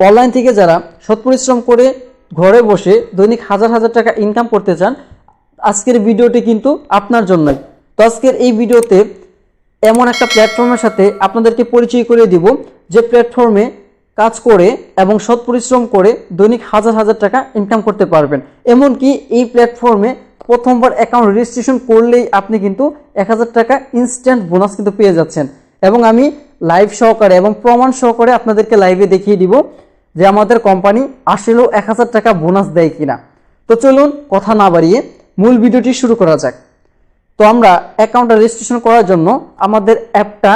Online থেকে যারা সৎ পরিশ্রম করে ঘরে বসে দৈনিক হাজার হাজার টাকা ইনকাম করতে চান, আজকের ভিডিওটি কিন্তু আপনার জন্যই। তো আজকের এই ভিডিওতে এমন একটা প্ল্যাটফর্মের সাথে আপনাদেরকে পরিচয় করে দিব, যে প্ল্যাটফর্মে কাজ করে এবং সৎ পরিশ্রম করে দৈনিক হাজার হাজার টাকা ইনকাম করতে পারবেন। এমনকি এই প্ল্যাটফর্মে প্রথমবার অ্যাকাউন্ট রেজিস্ট্রেশন করলেই আপনি কিন্তু এক হাজার টাকা ইনস্ট্যান্ট বোনাস কিন্তু পেয়ে যাচ্ছেন। এবং আমি লাইভ সহকারে এবং প্রমাণ সহকারে আপনাদেরকে লাইভে দেখিয়ে দিব। যে আমাদের কোম্পানি আসলেও এক হাজার টাকা বোনাস দেয় কিনা। তো চলুন কথা না বাড়িয়ে মূল ভিডিওটি শুরু করা যাক। তো আমরা অ্যাকাউন্টটা রেজিস্ট্রেশন করার জন্য আমাদের অ্যাপটা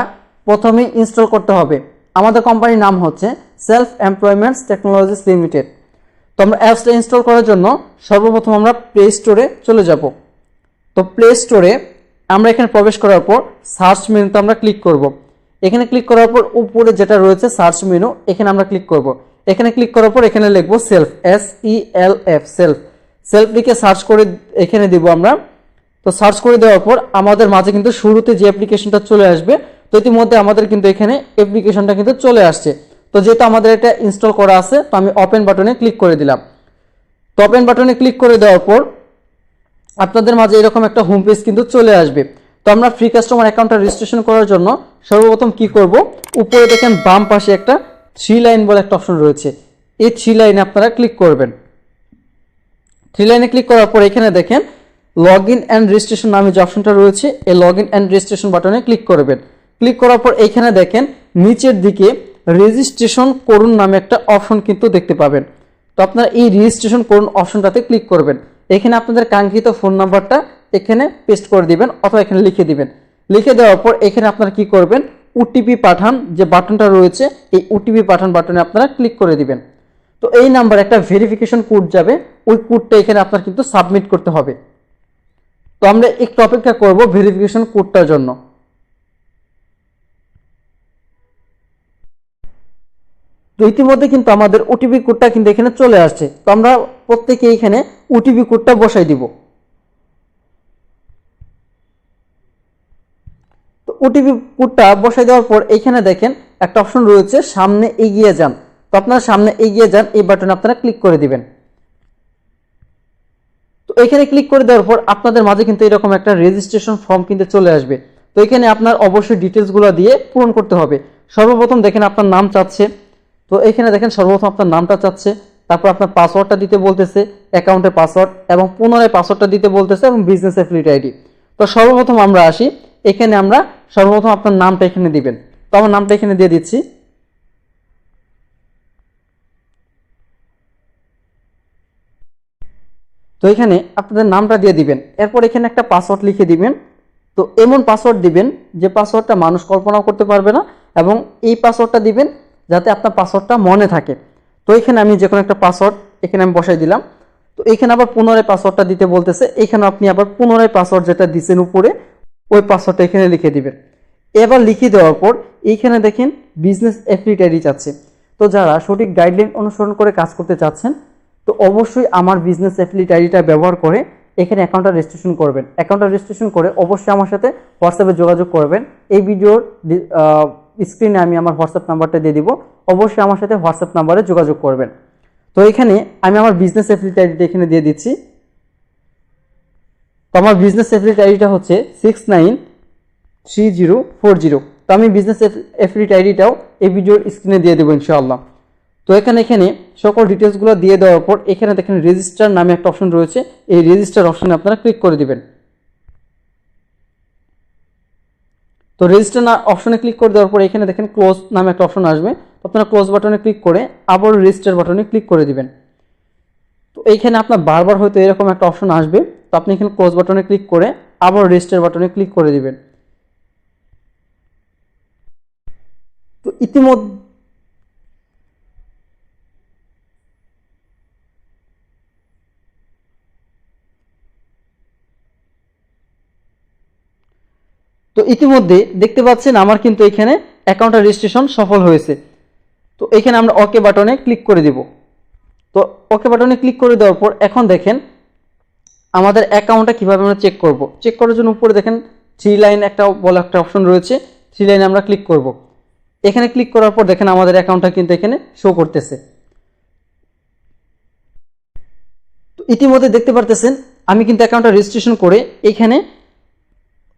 প্রথমেই ইনস্টল করতে হবে। আমাদের কোম্পানির নাম হচ্ছে সেলফ এমপ্লয়মেন্টস টেকনোলজিস লিমিটেড তো আমরা অ্যাপসটা ইনস্টল করার জন্য সর্বপ্রথম আমরা প্লে স্টোরে চলে যাব। তো প্লে স্টোরে আমরা এখানে প্রবেশ করার পর সার্চ মেনুতে আমরা ক্লিক করব। এখানে ক্লিক করার পর উপরে যেটা রয়েছে সার্চ মেনু এখানে আমরা ক্লিক করব। এখানে ক্লিক করার পর এখানে লিখব self S E L F self self লিখে সার্চ করে এখানে দিব আমরা। তো সার্চ করে দেওয়ার পর আমাদের মাঝে কিন্তু শুরুতে যে অ্যাপ্লিকেশনটা চলে আসবে, তো ইতিমধ্যে আমাদের কিন্তু এখানে অ্যাপ্লিকেশনটা কিন্তু চলে আসছে। তো যেহেতু আমাদের এটা ইনস্টল করা আছে, তো আমি ওপেন বাটনে ক্লিক করে দিলাম। তো ওপেন বাটনে ক্লিক করে দেওয়ার পর আপনাদের মাঝে এরকম একটা হোম পেজ কিন্তু চলে আসবে। তো আমরা ফ্রি কাস্টমার অ্যাকাউন্টটা রেজিস্ট্রেশন করার জন্য সর্বপ্রথম কি করব? উপরে দেখেন বাম পাশে একটা থ্রি লাইন বলে একটা অপশন রয়েছে। এই থ্রি লাইনে আপনারা ক্লিক করবেন। থ্রি লাইনে ক্লিক করার পর এখানে দেখেন লগ ইন অ্যান্ড রেজিস্ট্রেশন নামে যে অপশনটা রয়েছে, এই লগ ইন অ্যান্ড রেজিস্ট্রেশন বাটনে ক্লিক করবেন। ক্লিক করার পর এখানে দেখেন, নিচের দিকে রেজিস্ট্রেশন করুন নামে একটা অপশন কিন্তু দেখতে পাবেন। তো আপনারা এই রেজিস্ট্রেশন করুন অপশনটাতে ক্লিক করবেন। এখানে আপনাদের কাঙ্ক্ষিত ফোন নাম্বারটা এখানে পেস্ট করে দিবেন অথবা এখানে লিখে দিবেন। লিখে দেওয়ার পর এখানে আপনারা কি করবেন ওটিপি পাঠান যে বাটনটা রয়েছে, এই ওটিপি পাঠান বাটনে আপনারা ক্লিক করে দিবেন। তো এই নাম্বার একটা ভেরিফিকেশন কোড যাবে, ওই কোডটা এখানে আপনার কিন্তু সাবমিট করতে হবে। তো আমরা একটু অপেক্ষা করব ভেরিফিকেশন কোডটার জন্য। তো ইতিমধ্যে কিন্তু আমাদের ওটিপি কোডটা কিন্তু এখানে চলে আসছে। তো আমরা প্রত্যেকে এখানে ওটিপি কোডটা বসাই দিব তো ওটিপি কোডটা বসাই দেওয়ার পর এখানে দেখেন একটা অপশন রয়েছে, সামনে এগিয়ে যান। তো আপনারা সামনে এগিয়ে যান, এই বাটনে আপনারা ক্লিক করে দিবেন। তো এখানে ক্লিক করে দেওয়ার পর আপনাদের মাঝে কিন্তু এরকম একটা রেজিস্ট্রেশন ফর্ম কিন্তু চলে আসবে। তো এখানে আপনার অবশ্যই ডিটেলসগুলো দিয়ে পূরণ করতে হবে। সর্বপ্রথম দেখেন আপনার নাম চাচ্ছে। তো এখানে দেখেন সর্বপ্রথম আপনার নামটা চাচ্ছে, তারপর আপনার পাসওয়ার্ডটা দিতে বলতেছে অ্যাকাউন্টের পাসওয়ার্ড এবং পুনরায় পাসওয়ার্ডটা দিতে বলতেছে এবং বিজনেস অ্যাফিলিট আইডি তো সর্বপ্রথম আমরা আসি, এখানে আমরা সর্বপ্রথম আপনার নামটা এখানে দিবেন। তো আমার নামটা এখানে দিয়ে দিচ্ছি। তো এখানে আপনাদের নামটা দিয়ে দিবেন। এরপর এখানে একটা পাসওয়ার্ড লিখে দিবেন। তো এমন পাসওয়ার্ড দিবেন যে পাসওয়ার্ডটা মানুষ কল্পনাও করতে পারবে না এবং এই পাসওয়ার্ডটা দিবেন যাতে আপনার পাসওয়ার্ডটা মনে থাকে। তো এখানে আমি যে কোনো একটা পাসওয়ার্ড এখানে আমি বসাই দিলাম। তো এখানে আবার পুনরায় পাসওয়ার্ডটা দিতে বলতেছে। এখানে আপনি আবার পুনরায় পাসওয়ার্ড যেটা দিচ্ছেন উপরে ওই পাসওয়ার্ডটা এখানে লিখে দিবেন। এবার লিখে দেওয়ার পর এইখানে দেখেন বিজনেস অ্যাফিলিট আইডি চাচ্ছে তো যারা সঠিক গাইডলাইন অনুসরণ করে কাজ করতে চাচ্ছেন, তো অবশ্যই আমার বিজনেস অ্যাফিলিট আইডিটা ব্যবহার করে এখানে অ্যাকাউন্টটা রেজিস্ট্রেশন করবেন। অ্যাকাউন্টটা রেজিস্ট্রেশন করে অবশ্যই আমার সাথে হোয়াটসঅ্যাপে যোগাযোগ করবেন। এই ভিডিওর স্ক্রিনে আমি আমার হোয়াটসঅ্যাপ নাম্বারটা দিয়ে দিব। অবশ্যই আমার সাথে হোয়াটসঅ্যাপ নাম্বারে যোগাযোগ করবেন। তো এখানে আমি আমার বিজনেস অ্যাফিলিট আইডিটা এখানে দিয়ে দিচ্ছি। তো আমার বিজনেস অ্যাফিলিট আইডিটা হচ্ছে six nine three zero four zero তো আমি বিজনেস অ্যাফিলিট আইডিটাও এই ভিডিওর স্ক্রিনে দিয়ে দেবো ইনশাআল্লাহ। তো এখানে এখানে সকল ডিটেলসগুলো দিয়ে দেওয়ার পর এখানে দেখেন রেজিস্টার নামে একটা অপশন রয়েছে। এই রেজিস্টার অপশনে আপনারা ক্লিক করে দিবেন। তো রেজিস্টার অপশনে ক্লিক করে দেওয়ার পর এখানে দেখেন ক্লোজ নামে একটা অপশন আসবে। আপনারা ক্লোজ বাটনে ক্লিক করে আবার রেজিস্টার বাটনে ক্লিক করে দিবেন। তো এইখানে আপনার বারবার হয়তো এরকম একটা অপশন আসবে। তো আপনি এখানে ক্লোজ বাটনে ক্লিক করে আবার রেজিস্টার বাটনে ক্লিক করে দিবেন। তো ইতিমধ্যে তো ইতিমধ্যে দেখতে পাচ্ছেন আমার কিন্তু এখানে অ্যাকাউন্টটা রেজিস্ট্রেশন সফল হয়েছে। তো এখানে আমরা ওকে বাটনে ক্লিক করে দিব। তো ওকে বাটনে ক্লিক করে দেওয়ার পর এখন দেখেন আমাদের অ্যাকাউন্টটা কীভাবে আমরা চেক করব? চেক করার জন্য উপরে দেখেন থ্রি লাইন একটা বলে একটা অপশন রয়েছে। থ্রি লাইনে আমরা ক্লিক করব। এখানে ক্লিক করার পর দেখেন আমাদের অ্যাকাউন্টটা কিন্তু এখানে শো করতেছে। তো ইতিমধ্যে দেখতে পারতেছেন, আমি কিন্তু অ্যাকাউন্টটা রেজিস্ট্রেশন করে এখানে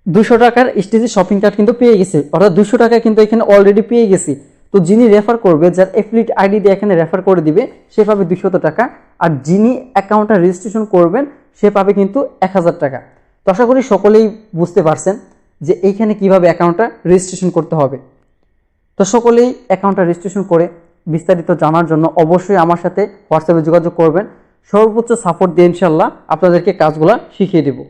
দুশো টাকার স্টেজে শপিং কার্ড কিন্তু পেয়ে গেছি। অর্থাৎ দুশো টাকা কিন্তু এখানে অলরেডি পেয়ে গেছি। তো যিনি রেফার করবে, যার এফিলিট আইডি দিয়ে এখানে রেফার করে দিবে, সে পাবে দুশত টাকা। আর যিনি অ্যাকাউন্টটা রেজিস্ট্রেশন করবেন সে পাবে কিন্তু এক হাজার টাকা। তো আশা করি সকলেই বুঝতে পারছেন যে এইখানে কীভাবে অ্যাকাউন্টটা রেজিস্ট্রেশন করতে হবে। তো সকলেই অ্যাকাউন্টটা রেজিস্ট্রেশন করে বিস্তারিত জানার জন্য অবশ্যই আমার সাথে হোয়াটসঅ্যাপে যোগাযোগ করবেন। সর্বোচ্চ সাপোর্ট দিয়ে ইনশাল্লাহ আপনাদেরকে কাজগুলো শিখিয়ে দেবো।